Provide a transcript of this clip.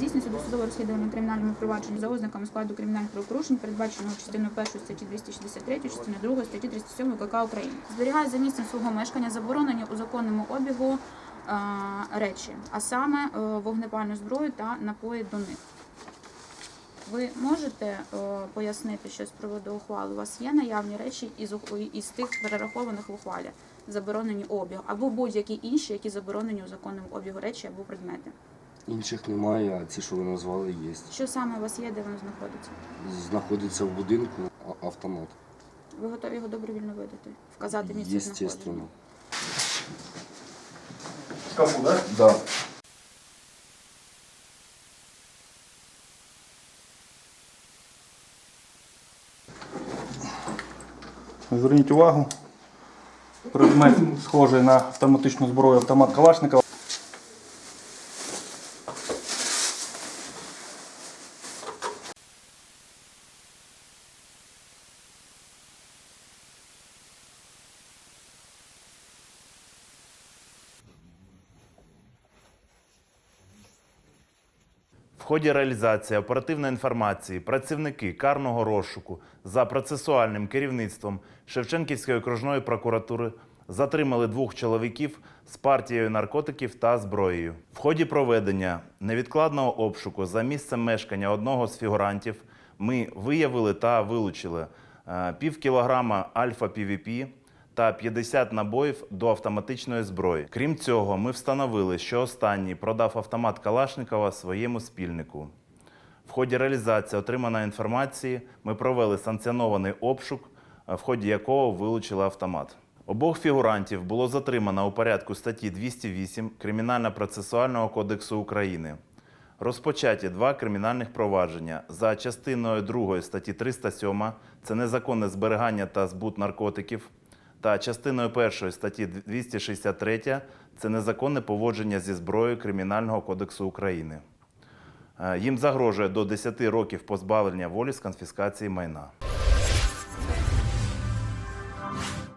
здійснюється досудове розслідування кримінальному провадженні за ознаками складу кримінальних правопорушень, передбаченого частиною 1 статті 263, частиною 2 статті 307 КК України. Зберігає за місцем свого мешкання заборонені у законному обігу е, речі, а саме е, вогнепальну зброю та напої до них. Ви можете е, пояснити, що з приводу ухвали у вас є наявні речі із, із тих перерахованих в ухвалі, заборонені обіг, або будь-які інші, які заборонені у законному обігу речі або предмети. Інших немає, а ці, що ви назвали, є. Що саме у вас є, де воно знаходиться? Знаходиться в будинку а- автомат. Ви готові його добровільно видати? Вказати місце Єстественно. В шкафу, да? Да. Зверніть увагу. Предмет схожий на автоматичну зброю автомат Калашникова. В ході реалізації оперативної інформації працівники карного розшуку за процесуальним керівництвом Шевченківської окружної прокуратури затримали двох чоловіків з партією наркотиків та зброєю. В ході проведення невідкладного обшуку за місцем мешкання одного з фігурантів ми виявили та вилучили е, пів кілограма альфа-півіпі, та 50 набоїв до автоматичної зброї. Крім цього, ми встановили, що останній продав автомат Калашникова своєму спільнику. В ході реалізації отриманої інформації ми провели санкціонований обшук, е, в ході якого вилучили автомат. Обох фігурантів було затримано у порядку статті 208 Кримінально-процесуального кодексу України. Розпочаті два кримінальних провадження за частиною 2 статті 307 це незаконне зберігання та збут наркотиків, та частиною першої статті 263 це незаконне поводження зі зброєю Кримінального кодексу України. Е, їм загрожує до 10 років позбавлення волі з конфіскації майна.